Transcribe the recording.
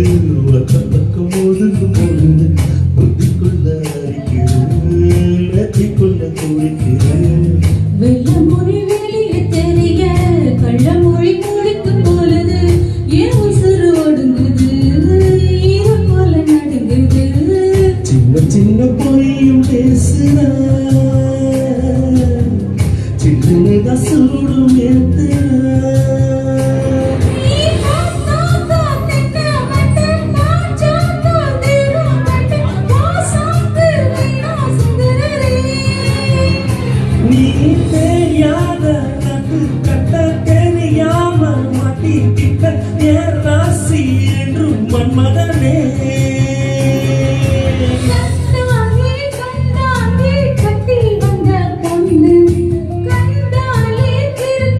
பக்கம் ஒதுங்கும் பொழுது புத்திக்குள்ள அறிக்கிறேன் நத்திக்குள்ள குறிக்கிறேன் வெள்ள மொழி வெளிய தெரிய கள்ள மொழி முடிக்கும் பொழுது ஏன் உசுறு ஒடுங்குது ஈர போல நடுங்குது சின்ன சின்ன பொய்யும் பேசுற சின்னதா சூடும் நீ தெரியாத கட்டு கட்ட தெரியாமல் மாட்டி கிட்ட ஏறா